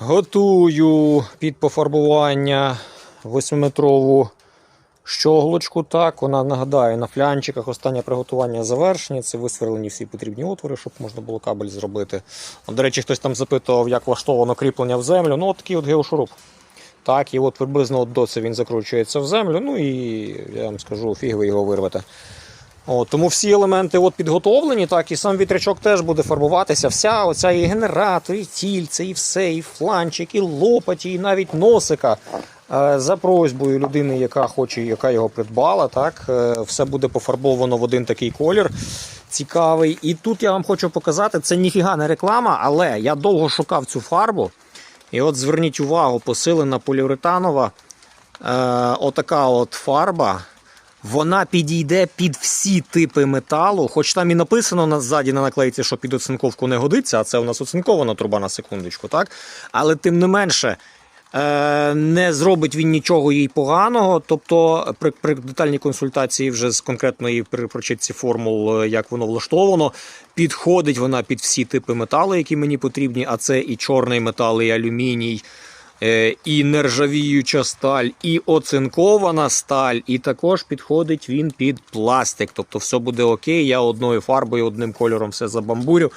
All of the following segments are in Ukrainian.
Готую під пофарбування 8-метрову щоглочку. Так, вона нагадаю, на флянчиках останнє приготування завершення. Це висверлені всі потрібні отвори, щоб можна було кабель зробити. До речі, хтось там запитував, як влаштовано кріплення в землю. Ну, от такий от геошуруп. Так, і от приблизно от до це він закручується в землю. Ну і я вам скажу, фіг ви його вирвете. От, тому всі елементи от підготовлені, так, і сам вітрячок теж буде фарбуватися. Вся оця і генератор, і тільце, і все, і фланчик, і лопаті, і навіть носика. Е, За просьбою людини, яка хоче, яка його придбала, так, е, все буде пофарбовано в один такий колір. Цікавий. І тут я вам хочу показати, це ніфіга не реклама, але я довго шукав цю фарбу. І от зверніть увагу, посилена поліуретанова. Е, отака от фарба. Вона підійде під всі типи металу, хоч там і написано на ззаді на наклейці, що під оцинковку не годиться, а це у нас оцинкована труба на секундочку, так? Але тим не менше. е, Не зробить він нічого їй поганого. Тобто, при, при детальній консультації вже з конкретної при прочитці формул, е, як воно влаштовано, підходить вона під всі типи металу, які мені потрібні. А це і чорний метал, і алюміній, і нержавіюча сталь, і оцинкована сталь, і також підходить він під пластик. Тобто все буде окей. Я одною фарбою, одним кольором все забамбурю.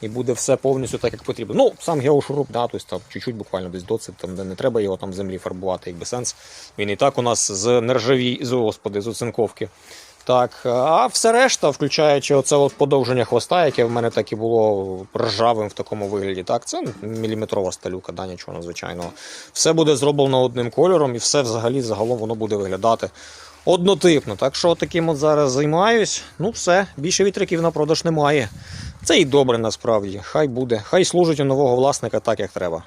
І буде все повністю так, як потрібно. Ну, сам геошуруп, да, тобто там чуть-чуть буквально десь доцеп, там, де не треба його там землі фарбувати, якби сенс. Він і так у нас з нержаві, з господи, з оцинковки. Так, а все решта, включаючи оце от подовження хвоста, яке в мене так і було ржавим в такому вигляді. Так, це міліметрова сталюка, да, нічого надзвичайного. Все буде зроблено одним кольором, і все взагалі загалом воно буде виглядати однотипно. Так що таким от зараз займаюсь. Ну, все, більше вітряків на продаж немає. Це і добре насправді. Хай буде. Хай служить у нового власника так, як треба.